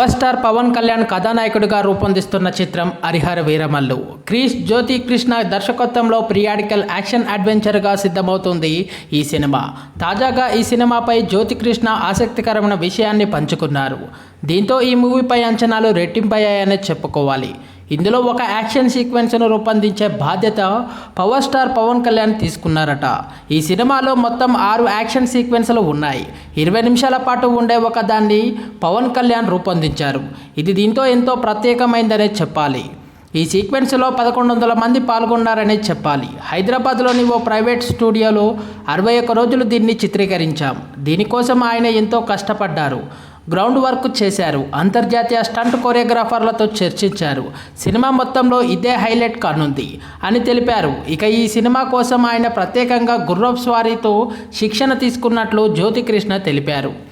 Power star Pawan Kalyan కథానాయకుడిగా రూపొందిస్తున్న చిత్రం హరిహర వీరమల్లు. క్రీష్ జ్యోతి కృష్ణ దర్శకత్వంలో ప్రియాడికల్ యాక్షన్ అడ్వెంచర్గా సిద్ధమవుతుంది ఈ సినిమా. తాజాగా ఈ సినిమాపై జ్యోతి కృష్ణ ఆసక్తికరమైన విషయాన్ని పంచుకున్నారు. దీంతో ఈ మూవీపై అంచనాలు రెట్టింపయ్యాయనే చెప్పుకోవాలి. ఇందులో ఒక యాక్షన్ సీక్వెన్స్ను రూపొందించే బాధ్యత పవర్ స్టార్ పవన్ కళ్యాణ్ తీసుకున్నారట. ఈ సినిమాలో మొత్తం ఆరు యాక్షన్ సీక్వెన్స్లు ఉన్నాయి. ఇరవై నిమిషాల పాటు ఉండే ఒక దాన్ని పవన్ కళ్యాణ్ రూపొందించారు. ఇది దీంతో ఎంతో ప్రత్యేకమైందనే చెప్పాలి. ఈ సీక్వెన్స్లో పదకొండు వందల మంది పాల్గొన్నారనే చెప్పాలి. హైదరాబాద్లోని ఓ ప్రైవేట్ స్టూడియోలో అరవై ఒక్క రోజులు దీన్ని చిత్రీకరించాం. దీనికోసం ఆయన ఎంతో కష్టపడ్డారు. గ్రౌండ్ వర్క్ చేశారు. అంతర్జాతీయ స్టంట్ కొరియోగ్రాఫర్లతో చర్చించారు. సినిమా మొత్తంలో ఇదే హైలైట్ కానుంది అని తెలిపారు. ఇక ఈ సినిమా కోసం ఆయన ప్రత్యేకంగా గుర్రప్ స్వారీతో శిక్షణ తీసుకున్నట్లు జ్యోతికృష్ణ తెలిపారు.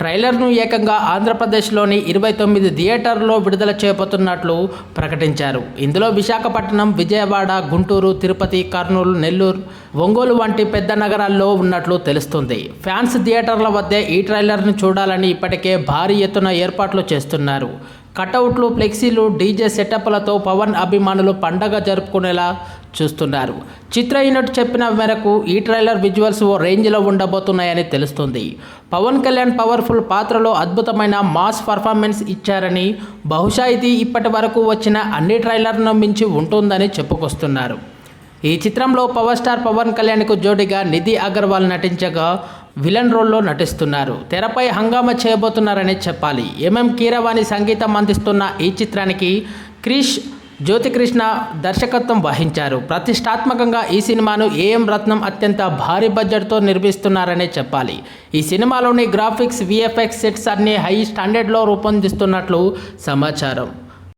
ట్రైలర్ను ఏకంగా ఆంధ్రప్రదేశ్లోని ఇరవై తొమ్మిది థియేటర్లో విడుదల చేయబోతున్నట్లు ప్రకటించారు. ఇందులో విశాఖపట్నం విజయవాడ గుంటూరు తిరుపతి కర్నూలు నెల్లూరు ఒంగోలు వంటి పెద్ద నగరాల్లో ఉన్నట్లు తెలుస్తుంది. ఫ్యాన్స్ థియేటర్ల వద్దే ఈ ట్రైలర్ను చూడాలని ఇప్పటికే భారీ ఎత్తున ఏర్పాట్లు చేస్తున్నారు. కటౌట్లు ఫ్లెక్సీలు డీజే సెటప్లతో పవన్ అభిమానులు పండగ జరుపుకునేలా చూస్తున్నారు. చిత్ర యూనిట్ చెప్పిన మేరకు ఈ ట్రైలర్ విజువల్స్ ఓ రేంజ్లో ఉండబోతున్నాయని తెలుస్తుంది. పవన్ కళ్యాణ్ పవర్ఫుల్ పాత్రలో అద్భుతమైన మాస్ పర్ఫార్మెన్స్ ఇచ్చారని బహుశా ఇది ఇప్పటి వరకు వచ్చిన అన్ని ట్రైలర్ను మించి ఉంటుందని చెప్పుకొస్తున్నారు. ఈ చిత్రంలో పవర్ స్టార్ పవన్ కళ్యాణ్కు జోడిగా నిధి అగర్వాల్ నటించగా విలన్ రోల్లో నటిస్తున్నారు. తెరపై హంగామా చేయబోతున్నారని చెప్పాలి. ఎంఎం కీరవాణి సంగీతం అందిస్తున్న ఈ చిత్రానికి క్రిష్ జ్యోతికృష్ణ దర్శకత్వం వహించారు. ప్రతిష్టాత్మకంగా ఈ సినిమాను ఏఎం రత్నం అత్యంత భారీ బడ్జెట్తో నిర్మిస్తున్నారనే చెప్పాలి. ఈ సినిమాలోని గ్రాఫిక్స్ విఎఫ్ఎక్స్ సెట్స్ అన్ని హై స్టాండర్డ్లో రూపొందిస్తున్నట్లు సమాచారం.